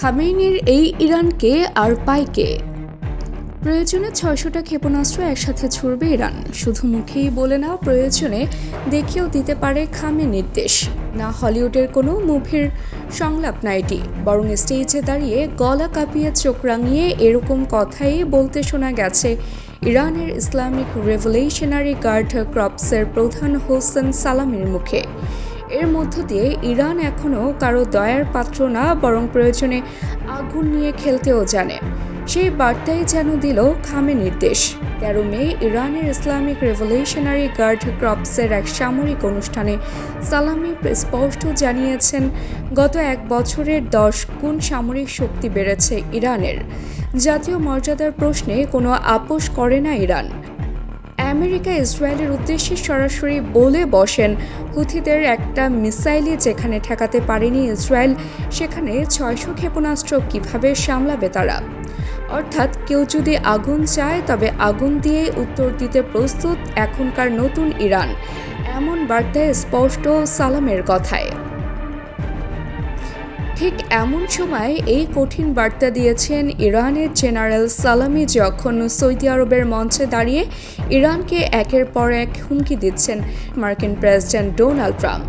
খামেইনির এই ইরানকে আর পায় কে? প্রয়োজনে ছয়শোটা ক্ষেপণাস্ত্র একসাথে ছুড়বে ইরান। শুধু মুখেই বলে না, প্রয়োজনে দেখিয়েও দিতে পারে খামে নির্দেশ। না হলিউডের কোনো মুভির সংলাপ না এটি, বরং স্টেজে দাঁড়িয়ে গলা কাঁপিয়ে চোখ রাঙিয়ে এরকম কথাই বলতে শোনা গেছে ইরানের ইসলামিক রেভলিউশনারি গার্ড ক্রপসের প্রধান হোসেন সালামের মুখে। এর মধ্য দিয়ে ইরান এখনও কারও দয়ার পাত্র না, বরং প্রয়োজনে আগুন নিয়ে খেলতেও জানে। সেই বার্তাই যেন দিল খামে নির্দেশ। তেরো মে ইরানের ইসলামিক রেভলিউশনারি গার্ড ক্রপসের এক সামরিক অনুষ্ঠানে সালামি স্পষ্ট জানিয়েছেন, গত এক বছরের দশ গুণ সামরিক শক্তি বেড়েছে ইরানের। জাতীয় মর্যাদার প্রশ্নে কোনো আপোষ করে না ইরান। আমেরিকা ইসরায়েলের উদ্দেশ্যে সরাসরি বলে বসেন, হুথিদের একটা মিসাইলই যেখানে ঠেকাতে পারেনি ইসরায়েল, সেখানে ছয়শো ক্ষেপণাস্ত্র কীভাবে সামলাবে তারা? অর্থাৎ কেউ যদি আগুন চায়, তবে আগুন দিয়ে উত্তর দিতে প্রস্তুত এখনকার নতুন ইরান। এমন বার্তায় স্পষ্ট সালামের কথায়। ঠিক এমন সময় এই কঠিন বার্তা দিয়েছেন ইরানের জেনারেল সালামি যখন সৌদি আরবের মঞ্চে দাঁড়িয়ে ইরানকে একের পর এক হুমকি দিচ্ছেন মার্কিন প্রেসিডেন্ট ডোনাল্ড ট্রাম্প।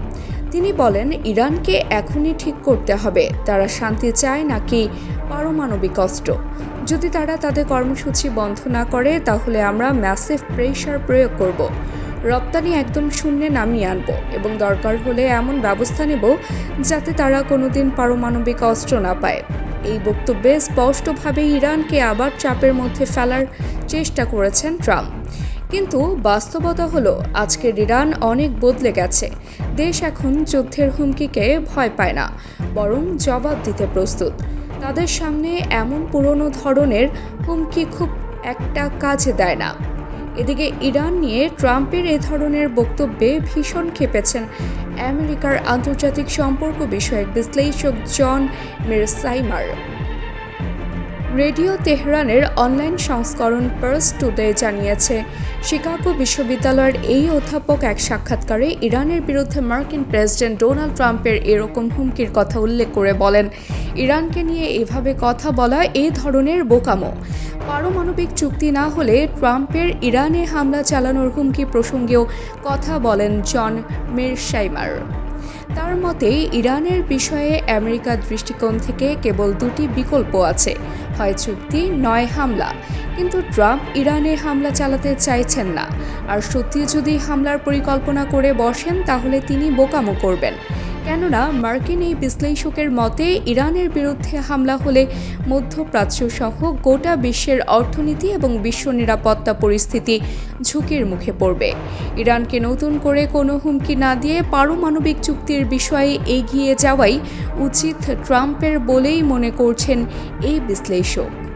তিনি বলেন, ইরানকে এখনই ঠিক করতে হবে। তারা শান্তি চায় নাকি পারমাণবিক অস্ত্র? যদি তারা তাদের কর্মসূচি বন্ধ না করে, তাহলে আমরা ম্যাসিভ প্রেশার প্রয়োগ করব। রপ্তানি একদম শূন্যে নামিয়ে আনব এবং দরকার হলে এমন ব্যবস্থা নেব যাতে তারা কোনোদিন পারমাণবিক অস্ত্র না পায়। এই বক্তব্যে স্পষ্টভাবে ইরানকে আবার চাপের মধ্যে ফেলার চেষ্টা করেছেন ট্রাম্প। কিন্তু বাস্তবতা হলো, আজকের ইরান অনেক বদলে গেছে। দেশ এখন যুদ্ধের হুমকিকে ভয় পায় না, বরং জবাব দিতে প্রস্তুত। তাদের সামনে এমন পুরনো ধরনের হুমকি খুব একটা কাজে দেয় না। এদিকে ইরান নিয়ে ট্রাম্পের এ ধরনের বক্তব্যে ভীষণ খেপেছেন আমেরিকার আন্তর্জাতিক সম্পর্ক বিষয়ক বিশ্লেষক জন মিরসাইমার। রেডিও তেহরানের অনলাইন সংস্করণ পার্স টুডে জানিয়েছে, শিকাগো বিশ্ববিদ্যালয়ের এই অধ্যাপক এক সাক্ষাৎকারে ইরানের বিরুদ্ধে মার্কিন প্রেসিডেন্ট ডোনাল্ড ট্রাম্পের এরকম হুমকির কথা উল্লেখ করে বলেন, ইরানকে নিয়ে এভাবে কথা বলা এই ধরনের বোকামো। পারমাণবিক চুক্তি না হলে ট্রাম্পের ইরানে হামলা চালানোর হুমকি প্রসঙ্গেও কথা বলেন জন মিরসাইমার তার মতে ইরানের বিষয়ে আমেরিকার দৃষ্টিকোণ থেকে কেবল দুটি বিকল্প আছে। হয় চুক্তি, নয় হামলা। কিন্তু ট্রাম্প ইরানে হামলা চালাতে চাইছেন না। আর সত্যি যদি হামলার পরিকল্পনা করে বসেন, তাহলে তিনি বোকামো করবেন। কেননা মার্কিন এই বিশ্লেষকের মতে, ইরানের বিরুদ্ধে হামলা হলে মধ্যপ্রাচ্য সহ গোটা বিশ্বের অর্থনীতি এবং বিশ্ব নিরাপত্তা পরিস্থিতি ঝুঁকির মুখে পড়বে। ইরানকে নতুন করে কোনো হুমকি না দিয়ে পারমাণবিক চুক্তির বিষয়ে এগিয়ে যাওয়াই উচিত ট্রাম্পের বলেই মনে করছেন এই বিশ্লেষক।